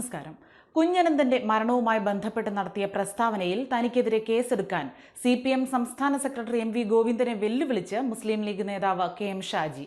നമസ്കാരം. കുഞ്ഞനന്തന്റെ മരണവുമായി ബന്ധപ്പെട്ട് നടത്തിയ പ്രസ്താവനയിൽ തനിക്കെതിരെ കേസെടുക്കാൻ സി പി എം സംസ്ഥാന സെക്രട്ടറി എം വി ഗോവിന്ദനെ വെല്ലുവിളിച്ച് മുസ്ലിം ലീഗ് നേതാവ് കെ എം ഷാജി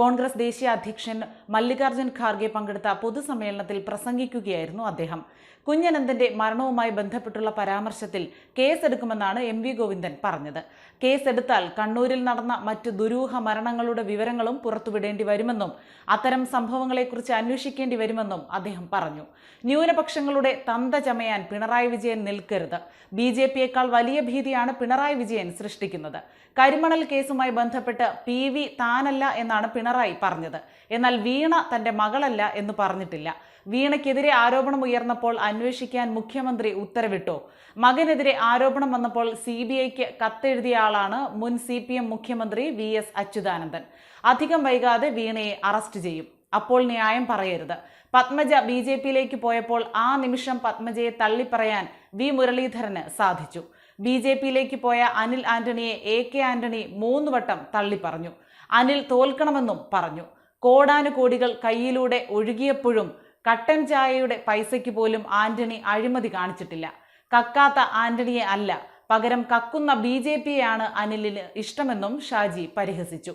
കോൺഗ്രസ് ദേശീയ അധ്യക്ഷൻ മല്ലികാർജുൻ ഖാർഗെ പങ്കെടുത്ത പൊതുസമ്മേളനത്തിൽ പ്രസംഗിക്കുകയായിരുന്നു അദ്ദേഹം. കുഞ്ഞനന്ദന്റെ മരണവുമായി ബന്ധപ്പെട്ടുള്ള പരാമർശത്തിൽ കേസെടുക്കുമെന്നാണ് എം വി ഗോവിന്ദൻ പറഞ്ഞത്. കേസെടുത്താൽ കണ്ണൂരിൽ നടന്ന മറ്റ് ദുരൂഹ മരണങ്ങളുടെ വിവരങ്ങളും പുറത്തുവിടേണ്ടി വരുമെന്നും അത്തരം സംഭവങ്ങളെക്കുറിച്ച് അന്വേഷിക്കേണ്ടി വരുമെന്നും അദ്ദേഹം പറഞ്ഞു. ന്യൂനപക്ഷങ്ങളുടെ തന്ത ചമയാൻ പിണറായി വിജയൻ നിൽക്കരുത്. ബി ജെ പിയേക്കാൾ വലിയ ഭീതിയാണ് പിണറായി വിജയൻ സൃഷ്ടിക്കുന്നത്. കരിമണൽ കേസുമായി ബന്ധപ്പെട്ട് പി വി താനല്ല എന്നാണ് പിണറായി പറഞ്ഞത്. എന്നാൽ വീണ തന്റെ മകളല്ല എന്ന് പറഞ്ഞിട്ടില്ല. വീണയ്ക്കെതിരെ ആരോപണം ഉയർന്നപ്പോൾ അന്വേഷിക്കാൻ മുഖ്യമന്ത്രി ഉത്തരവിട്ടു. മകനെതിരെ ആരോപണം വന്നപ്പോൾ സി ബി ഐക്ക് കത്തെഴുതിയ ആളാണ് മുൻ സി പി എം മുഖ്യമന്ത്രി വി എസ് അച്യുതാനന്ദൻ. അധികം വൈകാതെ വീണയെ അറസ്റ്റ് ചെയ്യും. അപ്പോൾ ന്യായം പറയരുത്. പത്മജ ബി ജെ പിയിലേക്ക് പോയപ്പോൾ ആ നിമിഷം പത്മജയെ തള്ളിപ്പറയാൻ വി മുരളീധരന് സാധിച്ചു. ബി ജെ പിയിലേക്ക് പോയ അനിൽ ആന്റണിയെ എ കെ ആന്റണി മൂന്നുവട്ടം തള്ളിപ്പറഞ്ഞു. അനിൽ തോൽക്കണമെന്നും പറഞ്ഞു. കോടാനുകോടികൾ കയ്യിലൂടെ ഒഴുകിയപ്പോഴും കട്ടൻ ചായയുടെ പൈസയ്ക്ക് പോലും ആന്റണി അഴിമതി കാണിച്ചിട്ടില്ല. കക്കാത്ത ആന്റണിയെ അല്ല പകരം കക്കുന്ന ബി ജെ പിയെയാണ് അനിലിന് ഇഷ്ടമെന്നും ഷാജി പരിഹസിച്ചു.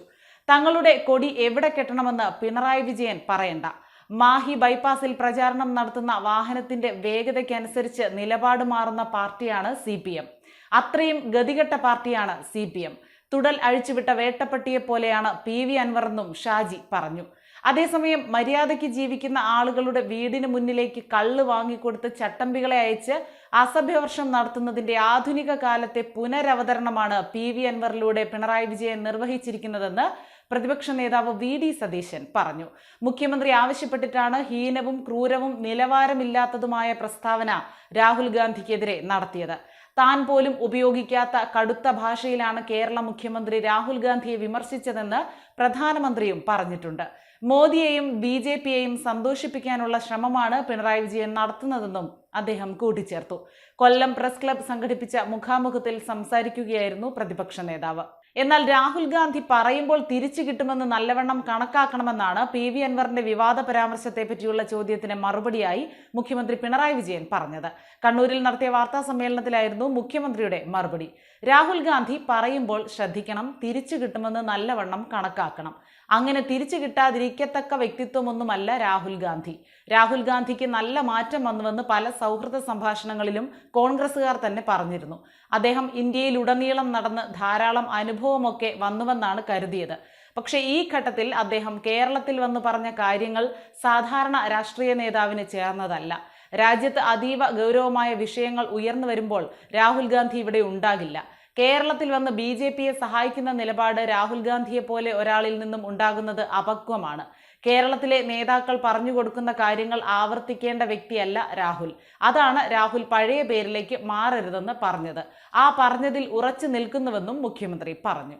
തങ്ങളുടെ കൊടി എവിടെ കെട്ടണമെന്ന് പിണറായി വിജയൻ പറയണ്ട. മാഹി ബൈപ്പാസിൽ പ്രചാരണം നടത്തുന്ന വാഹനത്തിന്റെ വേഗതയ്ക്കനുസരിച്ച് നിലപാട് മാറുന്ന പാർട്ടിയാണ് സി പി എം. അത്രയും ഗതികെട്ട പാർട്ടിയാണ് സി പി എം. തുടൽ അഴിച്ചുവിട്ട വേട്ടപ്പട്ടിയെ പോലെയാണ് പി വി അൻവറെന്നും ഷാജി പറഞ്ഞു. അതേസമയം മര്യാദയ്ക്ക് ജീവിക്കുന്ന ആളുകളുടെ വീടിന് മുന്നിലേക്ക് കള്ള് വാങ്ങിക്കൊടുത്ത് ചട്ടമ്പികളെ അയച്ച് അസഭ്യവർഷം നടത്തുന്നതിന്റെ ആധുനിക കാലത്തെ പുനരവതരണമാണ് പി വി അൻവറിലൂടെ പിണറായി വിജയൻ നിർവഹിച്ചിരിക്കുന്നതെന്ന് പ്രതിപക്ഷ നേതാവ് വി ഡി സതീശൻ പറഞ്ഞു. മുഖ്യമന്ത്രി ആവശ്യപ്പെട്ടിട്ടാണ് ഹീനവും ക്രൂരവും നിലവാരമില്ലാത്തതുമായ പ്രസ്താവന രാഹുൽ ഗാന്ധിക്കെതിരെ നടത്തിയത്. താൻ പോലും ഉപയോഗിക്കാത്ത കടുത്ത ഭാഷയിലാണ് കേരള മുഖ്യമന്ത്രി രാഹുൽ ഗാന്ധിയെ വിമർശിച്ചതെന്ന് പ്രധാനമന്ത്രിയും പറഞ്ഞിട്ടുണ്ട്. മോദിയെയും ബി ജെ പിയെയും സന്തോഷിപ്പിക്കാനുള്ള ശ്രമമാണ് പിണറായി വിജയൻ നടത്തുന്നതെന്നും അദ്ദേഹം കൂട്ടിച്ചേർത്തു. കൊല്ലം പ്രസ് ക്ലബ് സംഘടിപ്പിച്ച മുഖാമുഖത്തിൽ സംസാരിക്കുകയായിരുന്നു പ്രതിപക്ഷ നേതാവ്. എന്നാൽ രാഹുൽ ഗാന്ധി പറയുമ്പോൾ തിരിച്ചു കിട്ടുമെന്ന് നല്ലവണ്ണം കണക്കാക്കണമെന്നാണ് പി വി അൻവറിന്റെ വിവാദ പരാമർശത്തെ പറ്റിയുള്ള ചോദ്യത്തിന് മറുപടിയായി മുഖ്യമന്ത്രി പിണറായി വിജയൻ പറഞ്ഞത്. കണ്ണൂരിൽ നടത്തിയ വാർത്താ സമ്മേളനത്തിലായിരുന്നു മുഖ്യമന്ത്രിയുടെ മറുപടി. രാഹുൽ ഗാന്ധി പറയുമ്പോൾ ശ്രദ്ധിക്കണം തിരിച്ചു കിട്ടുമെന്ന് നല്ലവണ്ണം കണക്കാക്കണം. അങ്ങനെ തിരിച്ചു കിട്ടാതിരിക്കത്തക്ക വ്യക്തിത്വമൊന്നുമല്ല രാഹുൽ ഗാന്ധി. രാഹുൽ ഗാന്ധിക്ക് നല്ല മാറ്റം വന്നുവെന്ന് പല സൗഹൃദ സംഭാഷണങ്ങളിലും കോൺഗ്രസുകാർ തന്നെ പറഞ്ഞിരുന്നു. അദ്ദേഹം ഇന്ത്യയിലുടനീളം നടന്ന് ധാരാളം അനുഭവമൊക്കെ വന്നുവെന്നാണ് കരുതിയത്. പക്ഷേ ഈ ഘട്ടത്തിൽ അദ്ദേഹം കേരളത്തിൽ വന്ന് പറഞ്ഞ കാര്യങ്ങൾ സാധാരണ രാഷ്ട്രീയ നേതാവിന് ചേർന്നതല്ല. രാജ്യത്ത് അതീവ ഗൗരവമായ വിഷയങ്ങൾ ഉയർന്നു വരുമ്പോൾ രാഹുൽ ഗാന്ധി ഇവിടെ ഉണ്ടാകില്ല. കേരളത്തിൽ വന്ന് ബി ജെ പിയെ സഹായിക്കുന്ന നിലപാട് രാഹുൽ ഗാന്ധിയെ പോലെ ഒരാളിൽ നിന്നും ഉണ്ടാകുന്നത് അപക്വമാണ്. കേരളത്തിലെ നേതാക്കൾ പറഞ്ഞു കൊടുക്കുന്ന കാര്യങ്ങൾ ആവർത്തിക്കേണ്ട വ്യക്തിയല്ല രാഹുൽ. അതാണ് രാഹുൽ പഴയ പേരിലേക്ക് മാറരുതെന്ന് പറഞ്ഞത്. ആ പറഞ്ഞതിൽ ഉറച്ചു നിൽക്കുന്നുവെന്നും മുഖ്യമന്ത്രി പറഞ്ഞു.